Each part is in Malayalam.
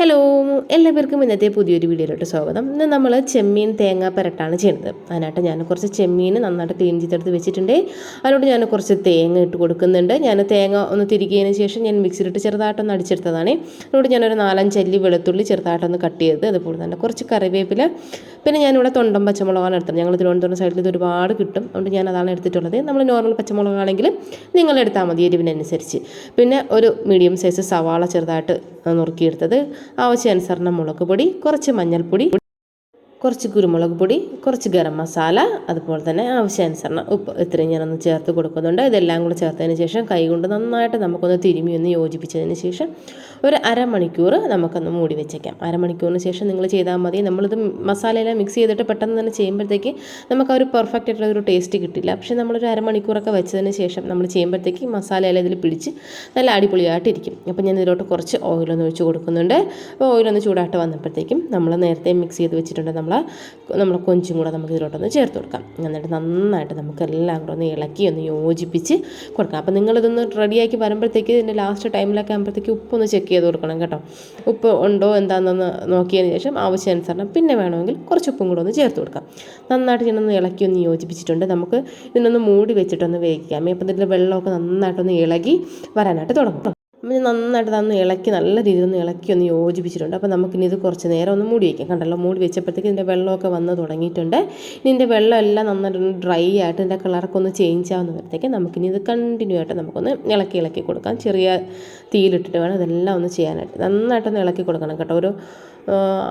ഹലോ എല്ലാവർക്കും ഇന്നത്തെ പുതിയൊരു വീഡിയോയിലോട്ട് സ്വാഗതം. ഇന്ന് നമ്മൾ ചെമ്മീൻ തേങ്ങ പെരട്ടാണ് ചെയ്യുന്നത്. അതിനായിട്ട് ഞാൻ കുറച്ച് ചെമ്മീൻ നന്നായിട്ട് ക്ലീൻ ചെയ്തെടുത്ത് വെച്ചിട്ടുണ്ട്. അതിനോട് ഞാൻ കുറച്ച് തേങ്ങ ഇട്ട് കൊടുക്കുന്നുണ്ട്. ഞാൻ തേങ്ങ ഒന്ന് തിരികിയതിന് ശേഷം ഞാൻ മിക്സിയിലിട്ട് ചെറുതായിട്ടൊന്ന് അടിച്ചെടുത്തതാണ്. അതിനോട് ഞാനൊരു നാലഞ്ച് അല്ലി വെളുത്തുള്ളി ചെറുതായിട്ടൊന്ന് കട്ട് ചെയ്ത് അതുപോലെ തന്നെ കുറച്ച് കറിവേപ്പില പിന്നെ ഞാനിവിടെ തൊണ്ടം പച്ചമുളകാണ് എടുത്തത്. ഞങ്ങൾ തിരുവനന്തപുരം സൈഡിൽ ഇത് ഒരുപാട് കിട്ടും. അതുകൊണ്ട് ഞാൻ അതാണ് എടുത്തിട്ടുള്ളത്. നമ്മൾ നോർമൽ പച്ചമുളകാണെങ്കിൽ നിങ്ങൾ എടുത്താൽ മതി എരിവിനനുസരിച്ച്. പിന്നെ ഒരു മീഡിയം സൈസ് സവാള ചെറുതായിട്ട് നുറുക്കിയെടുത്തത് ആവശ്യാനുസരണം മുളക് പൊടി കുറച്ച് മഞ്ഞൾപ്പൊടി കുറച്ച് കുരുമുളക് പൊടി കുറച്ച് ഗരം മസാല അതുപോലെ തന്നെ ആവശ്യാനുസരണം ഉപ്പ്. ഇത്രയും ഞാനൊന്ന് ചേർത്ത് കൊടുക്കുന്നുണ്ട്. ഇതെല്ലാം കൂടെ ചേർത്തതിന് ശേഷം കൈ കൊണ്ട് നന്നായിട്ട് നമുക്കൊന്ന് തിരുമി ഒന്ന് യോജിപ്പിച്ചതിന് ശേഷം ഒരു അരമണിക്കൂർ നമുക്കൊന്ന് മൂടി വെച്ചേക്കാം. അരമണിക്കൂറിന് ശേഷം നിങ്ങൾ ചെയ്താൽ മതി. നമ്മളിത് മസാലയെല്ലാം മിക്സ് ചെയ്തിട്ട് പെട്ടെന്ന് തന്നെ ചെയ്യുമ്പോഴത്തേക്ക് നമുക്ക് ആ ഒരു പെർഫെക്റ്റ് ആയിട്ടുള്ള ഒരു ടേസ്റ്റ് കിട്ടില്ല. പക്ഷേ നമ്മളൊരു അരമണിക്കൂറൊക്കെ വെച്ചതിന് ശേഷം നമ്മൾ ചെയ്യുമ്പോഴത്തേക്ക് മസാലയെല്ലാം ഇതിൽ പിടിച്ച് നല്ല അടിപൊളിയായിട്ടിരിക്കും. അപ്പോൾ ഞാൻ ഇതിലോട്ട് കുറച്ച് ഓയിലൊന്ന് ഒഴിച്ച് കൊടുക്കുന്നുണ്ട്. അപ്പോൾ ഓയിലൊന്ന് ചൂടായിട്ട് വന്നപ്പോഴത്തേക്കും നമ്മൾ നേരത്തെ മിക്സ് ചെയ്ത് വെച്ചിട്ടുണ്ട്. നമ്മൾ നമ്മൾ കൊഞ്ചും കൂടെ നമുക്ക് ഇതിലോട്ടൊന്ന് ചേർത്ത് കൊടുക്കാം. എന്നിട്ട് നന്നായിട്ട് നമുക്ക് എല്ലാം കൂടെ ഒന്ന് ഇളക്കി ഒന്ന് യോജിപ്പിച്ച് കൊടുക്കാം. അപ്പോൾ നിങ്ങളിതൊന്ന് റെഡിയാക്കി വരുമ്പോഴത്തേക്ക് ഇതിന്റെ ലാസ്റ്റ് ടൈമിലൊക്കെ ആകുമ്പോഴത്തേക്ക് ഉപ്പൊന്ന് ചെക്ക് ചെയ്ത് കൊടുക്കണം കേട്ടോ. ഉപ്പ് ഉണ്ടോ എന്താണെന്നൊന്ന് നോക്കിയതിന് ശേഷം ആവശ്യാനുസരണം പിന്നെ വേണമെങ്കിൽ കുറച്ച് ഉപ്പും കൂടെ ഒന്ന് ചേർത്ത് കൊടുക്കാം. നന്നായിട്ട് ഞാനൊന്ന് ഇളക്കി ഒന്ന് യോജിപ്പിച്ചിട്ടുണ്ട്. നമുക്ക് ഇതിനൊന്ന് മൂടി വെച്ചിട്ടൊന്ന് വേവിക്കാം. അപ്പം ഇതിന്റെ വെള്ളമൊക്കെ നന്നായിട്ടൊന്ന് ഇളകി വരാനായിട്ട് തുടങ്ങും. അപ്പം ഞാൻ നന്നായിട്ട് അതൊന്ന് ഇളക്കി നല്ല രീതിയിൽ ഒന്ന് ഇളക്കി ഒന്ന് യോജിപ്പിച്ചിട്ടുണ്ട്. അപ്പോൾ നമുക്കിനി ഇത് കുറച്ച് നേരം ഒന്ന് മൂടി വയ്ക്കാം കണ്ടല്ലോ മൂടി വെച്ചപ്പോഴത്തേക്ക് ഇതിന്റെ വെള്ളമൊക്കെ വന്ന് തുടങ്ങിയിട്ടുണ്ട്. ഇനി ഇതിന്റെ വെള്ളമെല്ലാം നന്നായിട്ട് ഡ്രൈ ആയിട്ട് ഇതിന്റെ കളറൊക്കെ ഒന്ന് ചേഞ്ച് ആവുന്നപ്പോഴത്തേക്ക് നമുക്കിനി ഇത് കണ്ടിന്യൂ ആയിട്ട് നമുക്കൊന്ന് ഇളക്കി ഇളക്കി കൊടുക്കാം. ചെറിയ തീയിലിട്ടിട്ട് വേണം ഇതെല്ലാം ഒന്ന് ചെയ്യാനായിട്ട്. നന്നായിട്ടൊന്ന് ഇളക്കി കൊടുക്കണം കേട്ടോ. ഒരു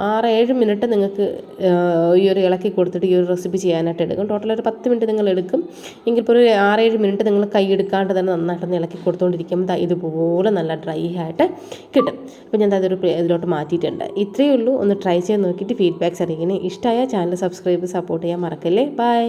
ആറ് ഏഴ് മിനിറ്റ് നിങ്ങൾക്ക് ഈ ഒരു ഇളക്കി കൊടുത്തിട്ട് ഈ ഒരു റെസിപ്പി ചെയ്യാനായിട്ട് എടുക്കും. ടോട്ടൽ ഒരു പത്ത് മിനിറ്റ് നിങ്ങൾ എടുക്കും. എങ്കിൽ ഇപ്പോൾ ഒരു ആറേഴ് മിനിറ്റ് നിങ്ങൾ കൈ എടുക്കാണ്ട് തന്നെ നന്നായിട്ടൊന്ന് ഇളക്കി കൊടുത്തുകൊണ്ടിരിക്കുമ്പോൾ ഇതുപോലെ നല്ല ഡ്രൈ ആയിട്ട് കിട്ടും. അപ്പോൾ ഞാൻ അതൊരു ഇതിലോട്ട് മാറ്റിയിട്ടുണ്ട്. ഇത്രയേ ഉള്ളൂ. ഒന്ന് ട്രൈ ചെയ്ത് നോക്കിയിട്ട് ഫീഡ്ബാക്ക്സ് അറിയിക്കുന്നത് ഇഷ്ടമായ ചാനൽ സബ്സ്ക്രൈബ് സപ്പോർട്ട് ചെയ്യാൻ മറക്കല്ലേ? ബൈ